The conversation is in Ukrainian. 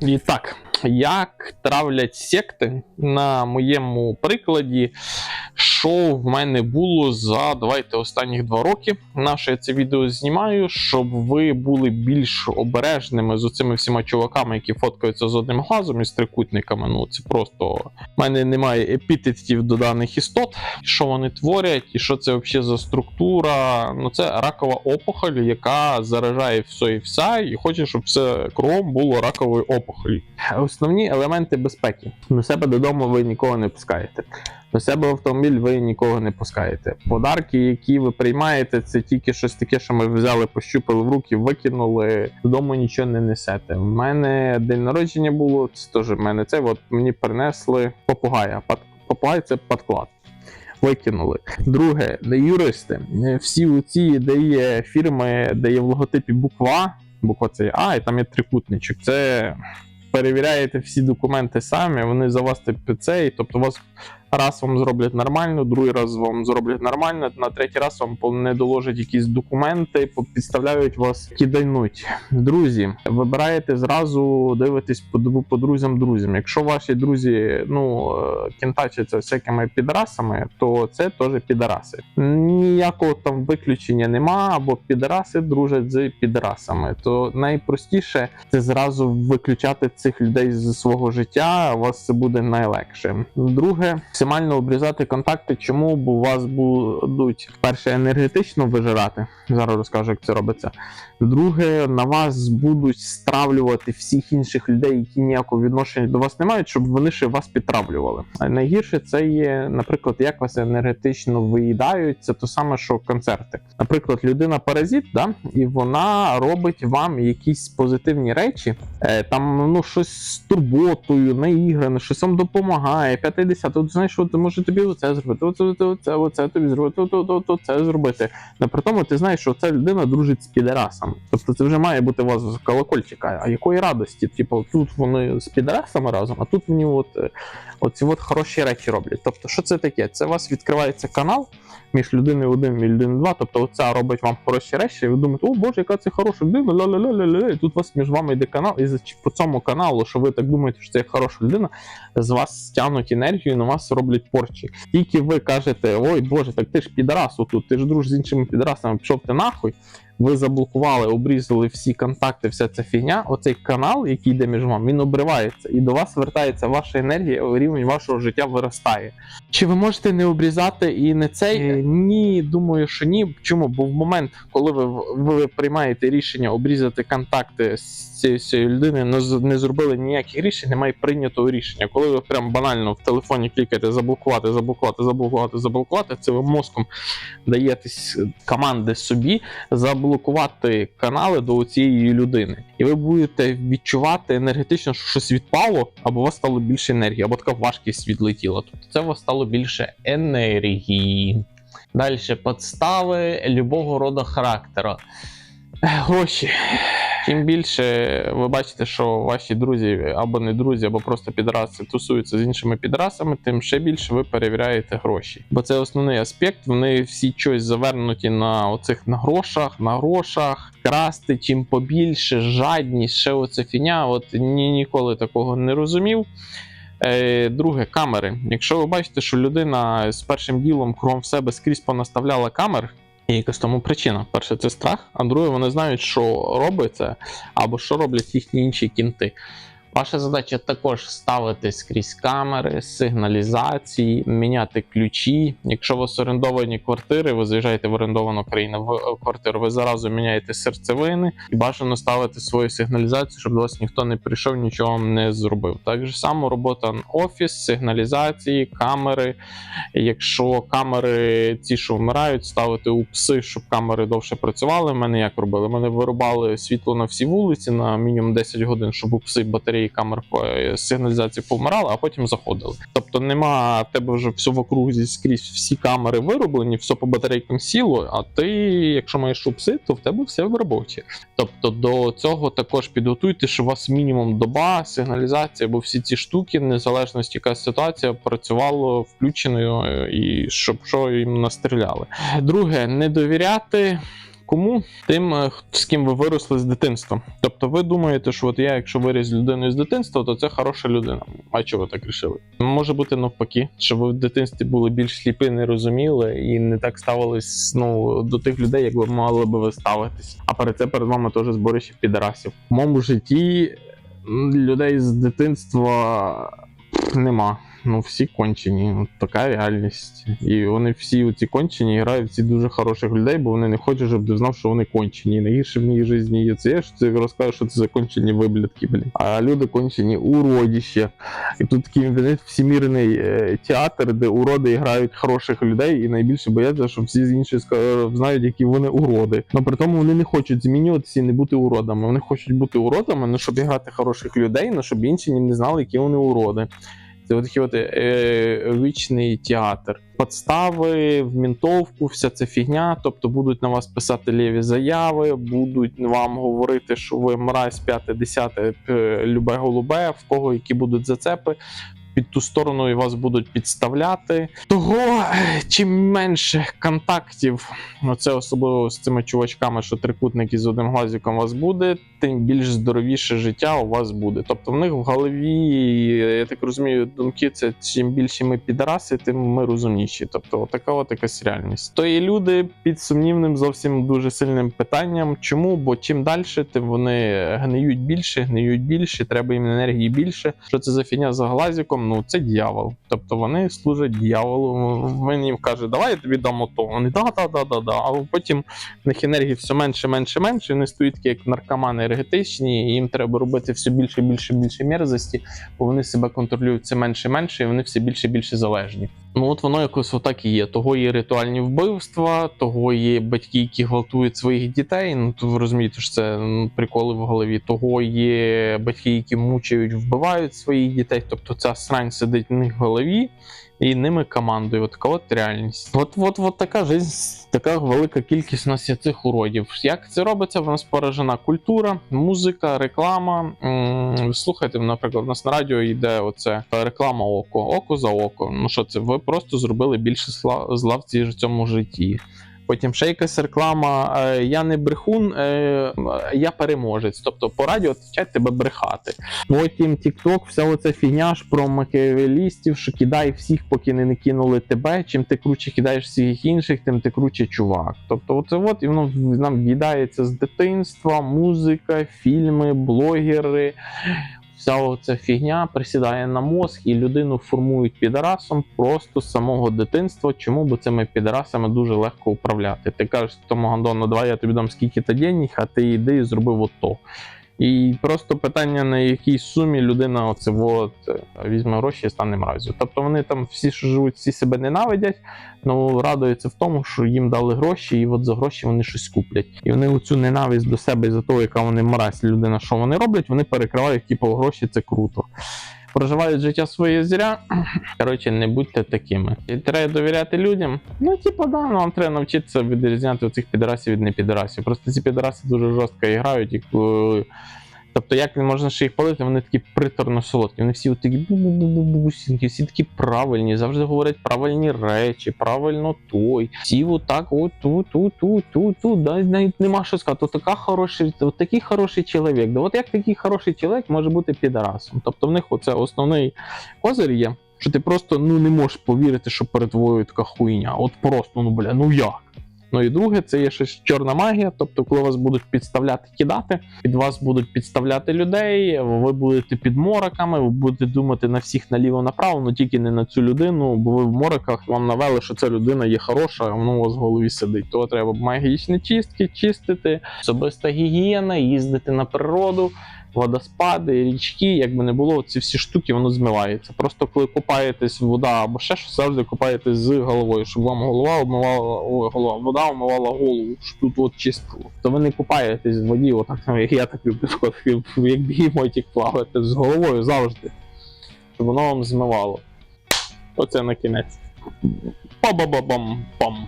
І так, як травлять секти на моєму прикладі, що в мене було за давайте останніх два роки. Наше я це відео знімаю, щоб ви були більш обережними з оцими всіма чуваками, які фоткаються з одним глазом і з трикутниками. Ну це просто в мене немає епітетів до даних істот, що вони творять, і що це взагалі за структура. Ну це ракова опухоль, яка заражає все і вся, і хоче, щоб все кругом було раковою опухолі. Основні елементи безпеки. До себе додому ви нікого не пускаєте. До себе в автомобіль ви нікого не пускаєте. Подарки, які ви приймаєте, це тільки щось таке, що ми взяли, пощупали в руки, викинули. Додому нічого не несете. У мене день народження було, це теж в мене це. От мені принесли попугая. Попугай це подклад. Викинули. Друге, де юристи. Всі ці, де є фірми, де є в логотипі буква, буква це А, і там є трикутничок. Це перевіряєте всі документи самі, вони за вас типу цей, тобто вас раз вам зроблять нормально, другий раз вам зроблять нормально, на третій раз вам не доложать якісь документи, підставляють вас, кидайнуть. Друзі, вибираєте зразу, дивитесь по, по друзям друзям. Якщо ваші друзі ну е, кентачаться всякими підрасами, то це теж підараси. Ніякого там виключення нема, або підараси дружать з підарасами. То найпростіше це зразу виключати цих людей з свого життя. У вас це буде найлегше. Друге, максимально обрізати контакти. Чому? У вас будуть перше енергетично вижирати. Зараз розкажу, як це робиться. Друге, на вас будуть стравлювати всіх інших людей, які ніякого відношення до вас не мають, щоб вони ще вас підтравлювали. А найгірше це є, наприклад, як вас енергетично виїдають. Це то саме, що концерти. Наприклад, людина паразит, да, і вона робить вам якісь позитивні речі, е, там ну щось з турботою, наігране, щось вам допомагає. 50, от знаєш, от може тобі оце зробити, оце, оце, оце, оце тобі зробити, то, то, то, це зробити. На при тому ти знаєш, що ця людина дружить з підерасами. Тобто це вже має бути у вас колокольчика. А якої радості? Типу, тут вони з підерасами разом, а тут вони от, е, оці от хороші речі роблять. Тобто, що це таке? Це у вас відкривається канал між людиною один і людиною два. Тобто, оця робить вам хороші речі, і ви думаєте, о Боже, яка це хороша людина, ля-ля-ля-ля-ля. І тут у вас між вами йде канал, і по цьому каналу, що ви так думаєте, що це хороша людина, з вас стягнуть енергію, на вас роблять порчі. Тільки ви кажете, ой Боже, так ти ж підрас тут, ти ж друж з іншими підрасами, пішов ти нахуй. Ви заблокували, обрізали всі контакти, вся ця фігня. Оцей канал, який йде між вами, він обривається, і до вас вертається ваша енергія, рівень вашого життя виростає. Чи ви можете не обрізати і не цей? Е, Ні, думаю, що ні. Чому? Бо в момент, коли ви, ви приймаєте рішення обрізати контакти з цією, цією людиною, не, зробили ніяких рішень, немає прийнятого рішення. Коли ви прям банально в телефоні клікаєте заблокувати, заблокувати, заблокувати, заблокувати, це ви мозком даєте команди собі заблокувати канали до цієї людини, і ви будете відчувати енергетично, що щось відпало, або у вас стало більше енергії, або така важкість відлетіла. Тобто це у вас стало більше енергії. Далі підстави любого роду характеру. Е, Гроші. Чим більше ви бачите, що ваші друзі або не друзі, або просто підраси тусуються з іншими підрасами, тим ще більше ви перевіряєте гроші. Бо це основний аспект. Вони всі щось завернуті на оцих на грошах, на грошах, красти чим побільше, жадність, ще оце фіня. От ні, ніколи такого не розумів. Е, Друге, камери. Якщо ви бачите, що людина з першим ділом кругом в себе скрізь понаставляла камер, є якась тому причина. Перше, це страх, а друге, вони знають, що робиться, або що роблять їхні інші кінти. Ваша задача також ставити скрізь камери, сигналізації, міняти ключі. Якщо у вас орендовані квартири, ви заїжджаєте в орендовану країну в е, квартиру, ви зразу міняєте серцевини і бажано ставити свою сигналізацію, щоб до вас ніхто не прийшов, нічого вам не зробив. Так же само робота на офіс, сигналізації, камери. Якщо камери ці, що вмирають, ставити у пси, щоб камери довше працювали. Мене як робили? Мене вирубали світло на всі вулиці на мінімум 10 годин, щоб у пси батареї камер по е, сигналізації повмирали, а потім заходили. Тобто нема в тебе вже все в окрузі скрізь всі камери вироблені, все по батарейкам сіло. А ти, якщо маєш упси, то в тебе все в робоче. Тобто до цього також підготуйте, що у вас мінімум доба, сигналізація, бо всі ці штуки, незалежності яка ситуація, працювало включеною е, і щоб що їм настріляли. Друге, не довіряти кому? Тим, е, з ким ви виросли з дитинства. Тобто ви думаєте, що от я, якщо виріс з людиною з дитинства, то це хороша людина. А чого ви так рішили? Може бути навпаки, що ви в дитинстві були більш сліпі, не розуміли і не так ставились ну, до тих людей, як ви мали би ви ставитись. А перед це перед вами теж зборище підарасів. В моєму житті людей з дитинства нема. Ну, всі кончені, ну, така реальність. І вони всі ці кончені грають в ці дуже хороших людей, бо вони не хочуть, щоб ти знав, що вони кончені. І найгірше в їх житті є це, що ти розкажеш, що це за кончені виблядки, блін. А люди кончені уродіще. І тут такий всемірний е, театр, де уроди грають хороших людей, і найбільше бояться, що всі з інші знають, які вони уроди. Но при тому вони не хочуть змінюватися і не бути уродами. Вони хочуть бути уродами, ну щоб грати хороших людей, ну щоб інші не знали, які вони уроди. От такий от е, вічний театр. Подстави в мінтовку, вся ця фігня. Тобто будуть на вас писати ліві заяви, будуть вам говорити, що ви мразь, п'яте, десяте, е, любе голубе, в кого які будуть зацепи. Під ту сторону і вас будуть підставляти. Того чим менше контактів, це особливо з цими чувачками, що трикутники з одним глазиком у вас буде, тим більш здоровіше життя у вас буде. Тобто в них в голові, я так розумію, думки це чим більше ми підраси, тим ми розумніші. Тобто, така от якась реальність. То є люди під сумнівним зовсім дуже сильним питанням. Чому? Бо чим далі, тим вони гниють більше, гниють більше, треба їм енергії більше. Що це за фігня за глазиком? Ну це дьявол. Тобто вони служать дьяволу. Він їм каже, давай я тобі дам ото. Вони да, да, да, да, да. А потім в них енергії все менше, менше, менше. Вони стоять такі, як наркомани енергетичні, і їм треба робити все більше, більше, більше мерзості, бо вони себе контролюють все менше, менше, і вони все більше, більше залежні. Ну от воно якось отак і є. Того є ритуальні вбивства, того є батьки, які гвалтують своїх дітей. Ну то ви розумієте, що це ну, приколи в голові. Того є батьки, які мучають, вбивають своїх дітей. Тобто ця срань сидить в них в голові. І ними командує. Така от реальність. От, от, от така жизнь, така велика кількість у нас є цих уродів. Як це робиться? В нас поражена культура, музика, реклама. М, Слухайте, наприклад, у нас на радіо йде оце реклама око, око за око. Ну що це? Ви просто зробили більше зла в цій- цьому житті. Потім ще якась реклама. е, Я не брехун, е, я переможець. Тобто по радіо вчать тебе брехати. Потім TikTok, вся оця фігня ж про макіавелістів, що кидай всіх, поки не накинули тебе. Чим ти круче кидаєш всіх інших, тим ти круче чувак. Тобто, оце от і воно нам в'їдається з дитинства, музика, фільми, блогери. Вся оця фігня присідає на мозг і людину формують підарасом просто з самого дитинства. Чому? Бо цими підарасами дуже легко управляти. Ти кажеш тому гандону, давай я тобі дам скільки-то денег, а ти йди і зроби ото. І просто питання, на якій сумі людина оце от е, візьме гроші і стане мразю. Тобто вони там всі, що живуть, всі себе ненавидять, ну радуються в тому, що їм дали гроші, і от за гроші вони щось куплять. І вони оцю ненависть до себе і за того, яка вони мразь людина, що вони роблять, вони перекривають, типу, гроші це круто. Проживають життя своє зря. Коротше, не будьте такими. І треба довіряти людям. Ну, типу, да, ну, вам треба навчитися відрізняти цих підрасів від непідрасів. Просто ці підраси дуже жорстко грають. І, коли- Тобто, як не можна ще їх палити, вони такі приторно солодкі. Вони всі такі бу-бу-бу-бу-бусінки, всі такі правильні, завжди говорять правильні речі, правильно той. Всі отак, от ту, ту, ту, ту, ту. Навіть нема що сказати. От така хороший, от такий хороший чоловік. От як такий хороший чоловік може бути підарасом? Тобто в них оце основний козир є. Що ти просто ну не можеш повірити, що перед тобою така хуйня. От просто, ну бля, ну як? Ну і друге, це є щось чорна магія. Тобто, коли вас будуть підставляти, кидати, під вас будуть підставляти людей, ви будете під мороками, ви будете думати на всіх наліво направо, але тільки не на цю людину, бо ви в мороках вам навели, що ця людина є хороша, а воно у вас в голові сидить. То треба магічні чистки, чистити, особиста гігієна, їздити на природу. Водоспади, річки, якби не було, ці всі штуки, воно змивається. Просто коли купаєтесь вода або ще щось, завжди купаєтесь з головою, щоб вам голова обмивала, ой, голова, вода омивала голову, щоб тут от чистило. То ви не купаєтесь в воді, отак, як я так люблю як бігемотик плавати з головою завжди, щоб воно вам змивало. Оце на кінець. Па-ба-ба-бам-пам.